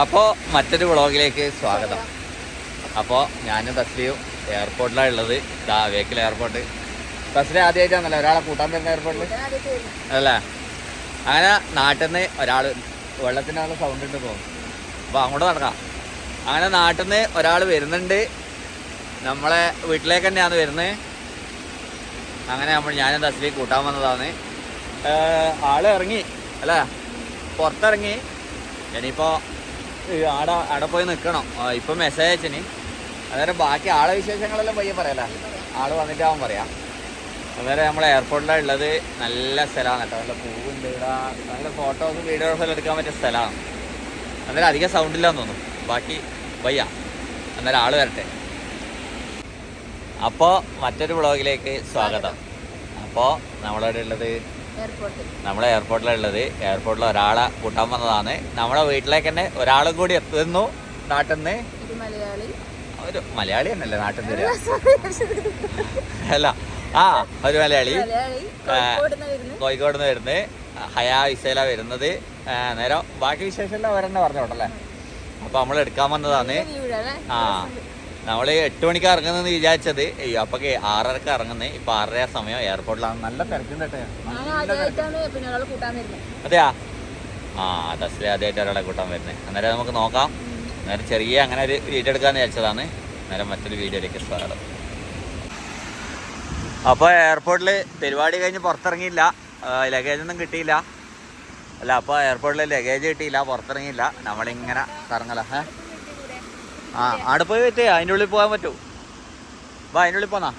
അപ്പോൾ മറ്റൊരു വ്ളോഗിലേക്ക് സ്വാഗതം. അപ്പോൾ ഞാനും തസ്ലിയും എയർപോർട്ടിലാണ് ഉള്ളത്. ഇതാ വേക്കിൽ എയർപോർട്ട് തസ്ലി ആദ്യമായിട്ടാണല്ലോ ഒരാളെ കൂട്ടാൻ വരുന്ന എയർപോർട്ടിൽ അല്ല? അങ്ങനെ നാട്ടിൽ നിന്ന് ഒരാൾ വെള്ളത്തിനുള്ള സൗണ്ട് ഉണ്ട് തോന്നുന്നു അപ്പോൾ അങ്ങോട്ട് നടക്കാം. അങ്ങനെ നാട്ടിൽ നിന്ന് ഒരാൾ വരുന്നുണ്ട്. നമ്മളെ വീട്ടിലേക്ക് തന്നെയാണ് വരുന്നത്. അങ്ങനെ നമ്മൾ ഞാനും തസ്ലി കൂട്ടാൻ വന്നതാണ്. ആൾ ഇറങ്ങി. അല്ല? പുറത്തിറങ്ങി. ഇനിയിപ്പോൾ ആടെ അവിടെ പോയി നിൽക്കണം ഇപ്പൊ മെസ്സേജ് അയച്ചിന്. അന്നേരം ബാക്കി ആളെ വിശേഷങ്ങളെല്ലാം പയ്യെ പറയാല. ആൾ വന്നിട്ട് വന്നിട്ടാവും പറയാം. അന്നേരം നമ്മൾ എയർപോർട്ടിലാണ് ഉള്ളത് നല്ല സ്ഥലമാണ് കേട്ടോ. നല്ല പൂവുണ്ട് ഇവിടെ. നല്ല ഫോട്ടോസും വീഡിയോസും എടുക്കാൻ പറ്റിയ സ്ഥലമാണ് അന്നേരം അധികം സൗണ്ട് ഇല്ലാന്ന് തോന്നുന്നു. ബാക്കി വയ്യ. അന്നേരം ആൾ വരട്ടെ. അപ്പോൾ മറ്റൊരു വ്ളോഗിലേക്ക് സ്വാഗതം. അപ്പോൾ നമ്മളവിടെ ഉള്ളത് നമ്മളെ എയർപോർട്ടിലുള്ളത് എയർപോർട്ടിൽ ഒരാളെ കൂട്ടാൻ വന്നതാണ്. നമ്മളെ വീട്ടിലേക്ക് തന്നെ ഒരാളും കൂടി എത്തുന്നു നാട്ടിൽ നിന്ന് ഒരു മലയാളി തന്നെയല്ലേ നാട്ടിൽ നിന്ന് അല്ല ആ ഒരു മലയാളി. കോഴിക്കോട് നിന്ന് വരുന്നത് ഹയാ വിസയില വരുന്നത്. നേരം ബാക്കി വിശേഷം അവരെന്നെ പറഞ്ഞോട്ടല്ലേ അപ്പൊ നമ്മൾ എടുക്കാൻ വന്നതാണ് ആ. നമ്മൾ എട്ട് മണിക്ക് ഇറങ്ങുന്നെന്ന് വിചാരിച്ചത്. അയ്യോ അപ്പൊ ആറരക്ക് ഇറങ്ങുന്നേ. ഇപ്പൊ ആറര സമയം. എയർപോർട്ടിലാണ്. നല്ല തിരക്കുണ്ട് അതെയാ? ആ തസ്ലി ആദ്യമായിട്ട് ഒരാളെ കൂട്ടാൻ വരുന്നത് അന്നേരം നമുക്ക് നോക്കാം. അന്നേരം ചെറിയ അങ്ങനെ ഒരു വീഡിയോ എടുക്കാന്ന് വിചാരിച്ചതാണ്. അന്നേരം മറ്റൊരു വീഡിയോയിലേക്ക് സ്വാഗതം. അപ്പൊ എയർപോർട്ടിൽ പരിപാടി കഴിഞ്ഞ് പുറത്തിറങ്ങിയില്ല. ലഗേജ് ഒന്നും കിട്ടിയില്ല. അല്ല അപ്പൊ എയർപോർട്ടിൽ ലഗേജ് കിട്ടിയില്ല പുറത്തിറങ്ങിയില്ല. നമ്മളിങ്ങനെ കറങ്ങല. ഏ? ആ അവിടെ പോയി വെച്ചേ അതിന്റെ ഉള്ളിൽ പോകാൻ പറ്റൂ. വാ അതിന്റെ ഉള്ളിൽ പോന്നാ.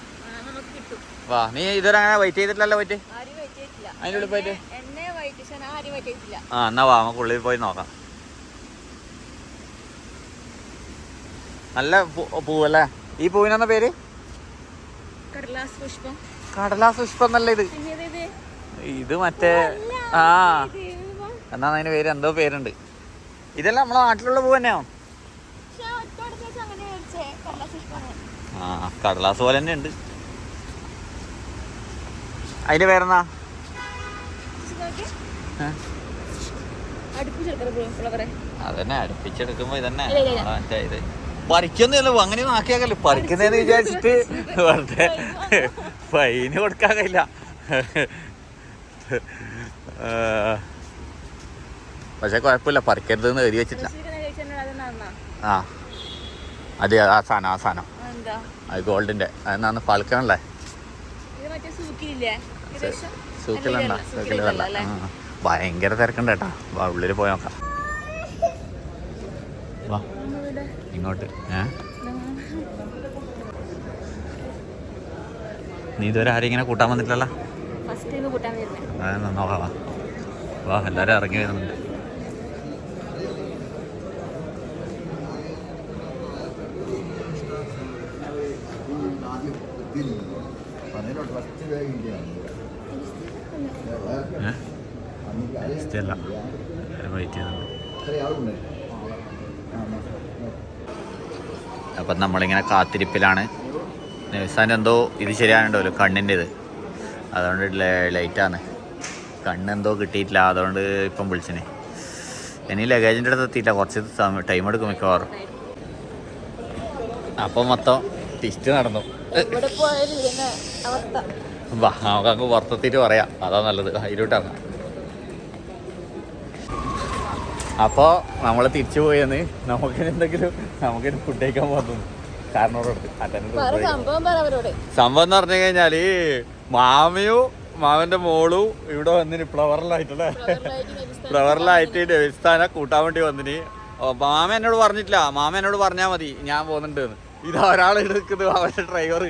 വാ നീ ഇതുവരെ അങ്ങനെ വെയിറ്റ് ചെയ്തിട്ടില്ലല്ലോ ചെയ്തിട്ടില്ല. അതിന്റെ ഉള്ളിൽ പോയിട്ട്? ആ എന്നാ വാ നമുക്ക് ഉള്ളിൽ പോയി നോക്കാം. നല്ല പൂവല്ലേ ഈ പൂവിനെന്ന പേര്? കടലാസ് പുഷ്പം. കടലാസ് പുഷ്പം എന്നല്ല ഇത്. ഇത്? മറ്റേ ആ. എന്നാ അതിന് പേര്? എന്തോ പേരുണ്ട്. ഇതെല്ലാം നമ്മളെ നാട്ടിലുള്ള പൂവ് തന്നെയാണോ പക്ഷേ ആ ഒറ്റ അടുത്ത് വെച്ച് അങ്ങനെ മേടിച്ചേ കടലാസ് പുഷ്പമാണ് ആ കടലാസ് പോലെ തന്നെ ഉണ്ട്. അതിന്റെ പേരെന്നാ? അതന്നെ അടുപ്പിച്ചെടുക്കുമ്പോ ഇതന്നെ. ഇത്. പറിക്കൊന്നുമല്ലോ അങ്ങനെ ആക്കിയാക്കല്ലേ? പറിക്കുന്നതെന്ന് വിചാരിച്ചിട്ട് വെറുതെ ഫൈന് കൊടുക്കാൻ കഴിയില്ല. പക്ഷെ കുഴപ്പമില്ല പറിക്കരുതെന്ന് എഴുതി വെച്ചിട്ടില്ല ആ അത് ആ സാധനം ആ സാധനം. അത് ഗോൾഡിന്റെ. അതെന്നാന്ന് പാൽക്കണല്ലേ സൂക്കിലുണ്ട സൂക്കിൽ വെള്ള? ഭയങ്കര തിരക്കുണ്ട് കേട്ടാ. വാ ഉള്ളിൽ പോയി നോക്കാം. വാ ഇങ്ങോട്ട്. ഏ? നീ ഇതുവരെ ആരും ഇങ്ങനെ കൂട്ടാൻ വന്നിട്ടില്ലല്ലോ? നോക്കാം വാ. എല്ലാരും എല്ലാവരും ഇറങ്ങി വരുന്നുണ്ട് ഏ? ഇഷ്ടല്ല എല്ലാവരും വെയിറ്റ് ചെയ്യുന്നുണ്ട് അപ്പം നമ്മളിങ്ങനെ കാത്തിരിപ്പിലാണ്. നിവസാൻ എന്തോ ഇത് ശരിയാണല്ലോ കണ്ണിന്റെ ഇത് അതുകൊണ്ട് ലൈറ്റാണ്. കണ്ണ് എന്തോ കിട്ടിയിട്ടില്ല അതുകൊണ്ട് ഇപ്പം വിളിച്ചിനെ. ഇനി ലഗേജിന്റെ അടുത്ത് എത്തിയില്ല കുറച്ച് ടൈം എടുക്കും മിക്കവാറും. അപ്പം മൊത്തം ടിസ്റ്റ് നടന്നു. വാ നമുക്ക് അങ്ങ് വർത്തത്തിട്ട് പറയാം. അതാ നല്ലത്. അതിലോട്ടാണ് അപ്പോൾ നമ്മൾ തിരിച്ചു പോയെന്ന് നമുക്ക് എന്തെങ്കിലും നമുക്ക് ഫുഡ് കഴിക്കാൻ പോകുന്നു സംഭവം എന്ന് പറഞ്ഞു കഴിഞ്ഞാൽ മാമയും മാമന്റെ മോളും ഇവിടെ വന്നിന് ഫ്ലവറിലായിട്ടല്ലേ ഫ്ലവറിലായിട്ട് ഡെവിസ്ഥാനെ കൂട്ടാൻ വേണ്ടി വന്നിന്. മാമ എന്നോട് പറഞ്ഞിട്ടില്ല. മാമ എന്നോട് പറഞ്ഞാ മതി ഞാൻ പോകുന്നുണ്ട്. ഇത് ഒരാൾ എടുക്കുന്നത് അവന്റെ ഡ്രൈവർ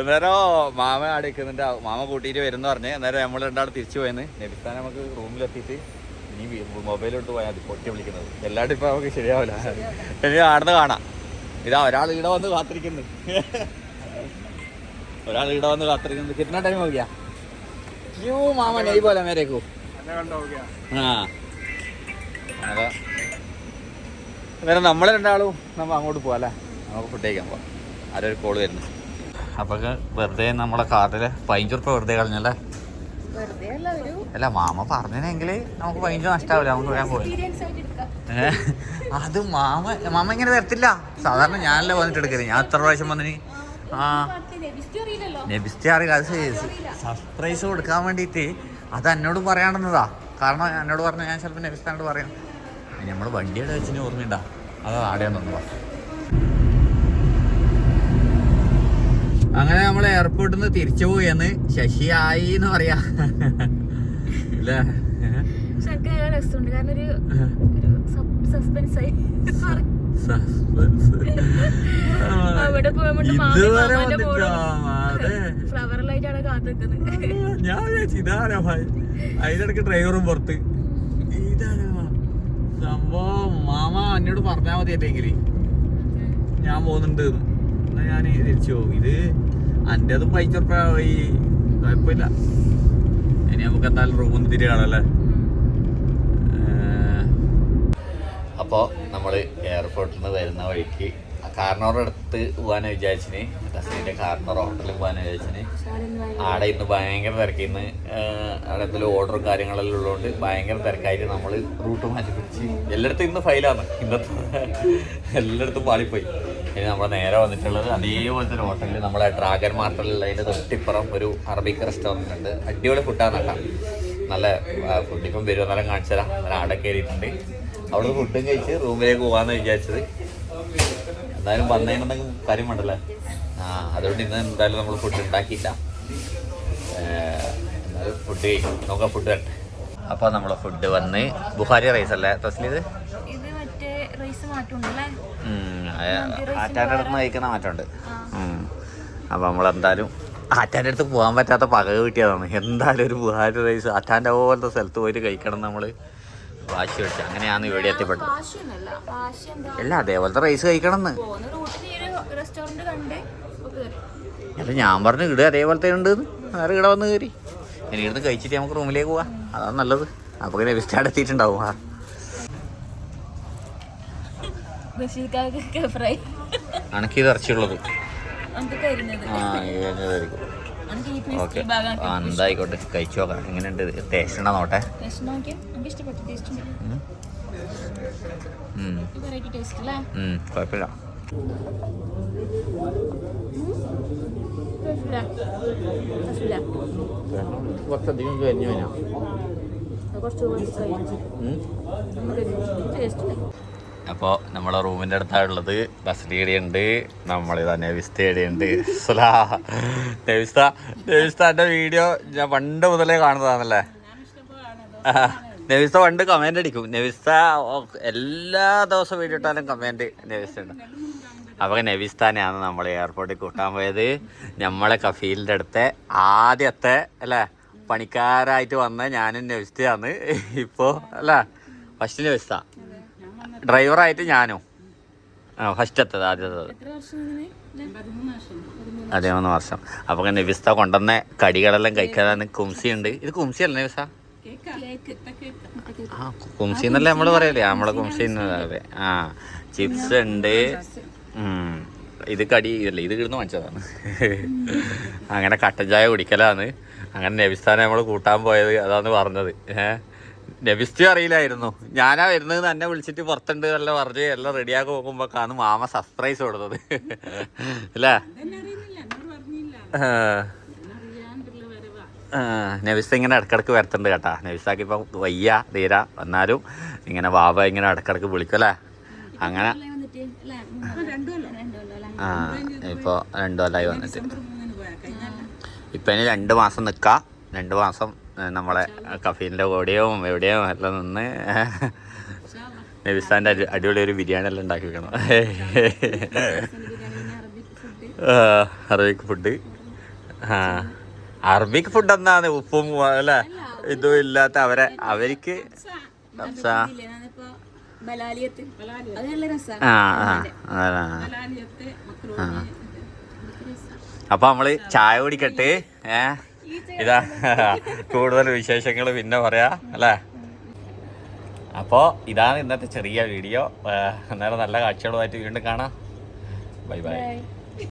അന്നേരം മാമ അവിടെ നിൽക്കുന്നുണ്ട്. മാമ കൂട്ടിയിട്ട് വരുന്നു പറഞ്ഞ്. അന്നേരം നമ്മൾ രണ്ടാൾ തിരിച്ചു പോയെന്ന്. നെബിസ്ഥാൻ നമുക്ക് റൂമിലെത്തിയിട്ട് ഇനി മൊബൈലോട്ട് പോയാൽ മതി. പൊട്ടി വിളിക്കുന്നത്. എല്ലാവരും ഇപ്പം നമുക്ക് ശരിയാവില്ല. ഇനി ആടുന്ന് കാണാം. ഇതാ ഒരാൾ ഇവിടെ വന്ന് കാത്തിരിക്കുന്നു. ഒരാൾ ഇവിടെ വന്ന് കാത്തിരിക്കുന്നു. കിട്ടുന്ന ടൈം നോക്കിയാ. യോ മാമ നെയ് പോലെ മേരേക്കോ ആ. അതാ. അന്നേരം നമ്മൾ രണ്ടാളും നമ്മൾ അങ്ങോട്ട് പോവാം അല്ലേ? നമുക്ക് ഫുഡ് കഴിക്കാൻ പോവാം. ആരൊരു കോൾ വരുന്നു. അപ്പോൾ വെറുതെ നമ്മളെ കാർഡിൽ പതിനഞ്ച് റുപ്യ വെറുതെ കളഞ്ഞല്ലേ? അല്ല മാമ പറഞ്ഞെങ്കിൽ നമുക്ക് പതിനഞ്ച് നഷ്ടാവില്ല നമുക്ക് വേഗം പോയി? അത് മാമ മാമ ഇങ്ങനെ തരത്തില്ല സാധാരണ ഞാനല്ലേ വന്നിട്ട് എടുക്കരുത് ഞാൻ എത്ര പ്രാവശ്യം വന്നിന്? ആ. നബിസ്റ്റി അറിയില്ല അത് സർപ്രൈസ് കൊടുക്കാൻ വേണ്ടിയിട്ട് അത് എന്നോട് പറയാണെന്നതാ കാരണം എന്നോട് പറഞ്ഞ ഞാൻ ചിലപ്പോൾ നബിസ്റ്റാനോട് പറയാം. നമ്മൾ വണ്ടിയുടെ വെച്ചിന് ഓർമ്മയുണ്ടാ? അതാ ആടെയാന്ന് അങ്ങനെ നമ്മൾ എയർപോർട്ടിൽ നിന്ന് തിരിച്ചു പോയെന്ന് ശശി ആയി. എന്ന് പറയാ അല്ലേ ഞാൻ ഇതാരാ ഭായ്? അതിനിടയ്ക്ക് ഡ്രൈവറും പുറത്ത്. ഇതാരാ സംഭവം മാമ എന്നോട് പറഞ്ഞാ മതി എന്നെങ്കിൽ ഞാൻ പോകുന്നുണ്ട് എന്ന്. എന്നാ ഞാൻ തിരിച്ചു ഇത് ഇത് അത് പൈസ ഈ കുഴപ്പമില്ല. ഇനി നമുക്ക് എന്തായാലും റൂമിൽ നിന്ന് തിരികെ കാണാം അപ്പോൾ നമ്മൾ എയർപോർട്ടിൽ നിന്ന് വരുന്ന വഴിക്ക് കാർണോറ അടുത്ത് പോകാൻ വിചാരിച്ചിന്. ഡസ്റ്റിന്റെ കാർണോർ ഹോട്ടലിൽ പോകാൻ വിചാരിച്ചിന്. ആടെ ഇന്ന് ഭയങ്കര തിരക്ക് ഇന്ന്. അവിടെ എന്തെങ്കിലും ഓർഡറും കാര്യങ്ങളെല്ലാം ഉള്ളതുകൊണ്ട് ഭയങ്കര തിരക്കായിട്ട് നമ്മൾ റൂട്ട് മാറ്റി പിടിച്ച്. എല്ലായിടത്തും ഇന്ന് ഫൈലാണ് ഇന്നത്തെ എല്ലായിടത്തും പാളിപ്പോയി ഇനി നമ്മൾ നേരെ വന്നിട്ടുള്ളത് അതേപോലത്തെ ഒരു ഹോട്ടലിൽ നമ്മളെ ഡ്രാഗൺ മാർട്ടലിൽ തൊട്ടിപ്പുറം ഒരു അറബിക് റെസ്റ്റോറന്റ് ഉണ്ട്. അടിപൊളി ഫുഡാണ് കേട്ടോ. നല്ല ഫുഡ് ഇപ്പം വരും. എന്നാലും കാണിച്ചു തരാം. നല്ല ആടെ കയറിയിട്ടുണ്ട് അവിടെ ഫുഡും കഴിച്ച് റൂമിലേക്ക് പോകാമെന്ന് വിചാരിച്ചത്. എന്തായാലും വന്നതിനുണ്ടെങ്കിൽ കാര്യം വേണ്ടല്ലേ? ആ അതുകൊണ്ട് ഇന്ന് എന്തായാലും നമ്മൾ ഫുഡ് ഉണ്ടാക്കിയില്ല. ഫുഡ് കഴിക്കും നോക്കാം ഫുഡ് വരട്ടെ അപ്പോൾ നമ്മൾ ഫുഡ് വന്ന്. ബുഹാരി റൈസ് അല്ലേ തസ്ലീത് ഇത് മറ്റേ റൈസ് മാറ്റുണ്ടല്ലേ ആറ്റാന്റെ അടുത്ത് കഴിക്കുന്ന മാറ്റമുണ്ട്. അപ്പോൾ നമ്മളെന്തായാലും ആറ്റാന്റെ അടുത്ത് പോകാൻ പറ്റാത്ത പക കിട്ടിയതാണ്. എന്തായാലും ഒരു ബുഹാരി റൈസ് ആറ്റാന്റെ പോലത്തെ സ്ഥലത്ത് പോയിട്ട് കഴിക്കണം നമ്മൾ വാശി പിടിച്ച്. അങ്ങനെയാണ് ഇവിടെ എത്തിപ്പെട്ടത്. അല്ല അതേപോലത്തെ റൈസ് കഴിക്കണം എന്ന്. അല്ല ഞാൻ പറഞ്ഞു ഇവിടെ അതേപോലത്തെ ഉണ്ട് വേറെ ഇവിടെ വന്ന് കയറി ഇനി ഇവിടുന്ന് കഴിച്ചിട്ട് നമുക്ക് റൂമിലേക്ക് പോവാം. അതാണ് നല്ലത്. അപ്പോൾ ഇങ്ങനെ വിസ്റ്റാഡ് എത്തിയിട്ടുണ്ടാവും ആ ബഷീർക്കാർക്ക് ഫ്രൈ അണക്ക് ഇത് ഇറച്ചിയുള്ളത് നമുക്ക് തരുന്നത് ആ ഇതായിരിക്കും നമുക്ക് ഈ ഓക്കെ. പീസ് ഭാഗം ആ എന്തായിക്കോട്ടെ കഴിച്ചു നോക്കാം. എങ്ങനെയുണ്ട്? ടേസ്റ്റ് ഉണ്ടോ. നോട്ടെ കുഴപ്പമില്ല. കുറച്ചധികം കഴിഞ്ഞു കഴിഞ്ഞാൽ നമുക്ക് ടേസ്റ്റ് അപ്പോൾ നമ്മളെ റൂമിന്റെ അടുത്താണുള്ളത് ബസ് ഉണ്ട് നമ്മളിതാ നെവിസ്തയുടെ ഉണ്ട് നെവിസ്ത നെവിസ്ത എന്റെ വീഡിയോ ഞാൻ പണ്ട് മുതലേ കാണുന്നതാണല്ലേ? നെവിസ്ത പണ്ട് കമന്റ് അടിക്കും. നെവിസ്ത എല്ലാ ദിവസവും വീഡിയോ ഇട്ടാലും കമന്റ് നെവിസ്ത ഉണ്ട് അപ്പോൾ നെവിസ്താനെയാണ് നമ്മൾ എയർപോർട്ടിൽ കൂട്ടാൻ പോയത്. നമ്മളെ കഫീലിന്റെ അടുത്തെ ആദ്യത്തെ അല്ലേ? പണിക്കാരായിട്ട് വന്ന ഞാനും നെവിസ്തയാണ്. ഇപ്പോൾ അല്ല? ഫസ്റ്റ് നെവിസ്ത. ഡ്രൈവറായിട്ട് ഞാനോ. ആ ഫസ്റ്റ് എത്തത് ആദ്യത്തത് എത്ര വർഷം ഇങ്ങനെ അതെ മൂന്ന് വർഷം. അപ്പൊ ഇങ്ങനെ നബിസ്ത കൊണ്ടുവന്ന കടികളെല്ലാം കഴിക്കാതാണ് കുംസി ഉണ്ട് ഇത് കുംസി അല്ലേ കേക്ക്. ആ കുംസി എന്നല്ലേ നമ്മൾ പറയല്ലേ നമ്മളെ കുംസി അതെ ആ ചിപ്സ് ഉണ്ട്. ഇത് കടി അല്ലേ ഇത് കിടന്ന് വാങ്ങിച്ചതാണ്. അങ്ങനെ കട്ടൻ ചായ കുടിക്കലാണ്. അങ്ങനെ നബിസ്ഥാനെ നമ്മൾ കൂട്ടാൻ പോയത് അതാണ് പറഞ്ഞത്. ഏഹ്? നബിസ്റ്റി അറിയില്ലായിരുന്നു. ഞാനാ വരുന്നത് എന്നെ വിളിച്ചിട്ട് പുറത്തുണ്ട് എല്ലാം പറഞ്ഞ് എല്ലാം റെഡിയാക്കി നോക്കുമ്പോൾ കാണു മാമ സർപ്രൈസ് കൊടുത്തത്. അല്ലേ? നെവിസ ഇങ്ങനെ ഇടക്കിടക്ക് വരത്തുണ്ട് കേട്ടാ. നെവിസാക്കി ഇപ്പം വയ്യ തീര എന്നാലും ഇങ്ങനെ ബാബ ഇങ്ങനെ ഇടക്കിടക്ക് വിളിക്കല്ലേ അങ്ങനെ. ആ ഇപ്പോൾ രണ്ടു കൊല്ലമായി വന്നിട്ട്. ഇപ്പം ഇനി രണ്ട് മാസം നിൽക്കാം രണ്ട് മാസം നമ്മളെ കഫീലിന്റെ കൂടെയും എവിടെയോ എല്ലാം നിന്ന് നബിസ്ഥാന്റെ അടി അടിപൊളി ഒരു ബിരിയാണി എല്ലാം ഉണ്ടാക്കി വെക്കണം അറബിക് ഫുഡ് ആ അറബിക് ഫുഡ് എന്താണ് ഉപ്പും അല്ലേ? ഇതും ഇല്ലാത്ത അവരെ അവർക്ക് അപ്പൊ നമ്മൾ ചായ കുടിക്കട്ടെ ഏ? ഇതാ കൂടുതൽ വിശേഷങ്ങൾ പിന്നെ പറയാ അല്ലേ? അപ്പോൾ ഇതാണ് ഇന്നത്തെ ചെറിയ വീഡിയോ. അന്നേരം നല്ല കാഴ്ചകളുമായിട്ട് വീണ്ടും കാണാം. ബൈ. ബൈ.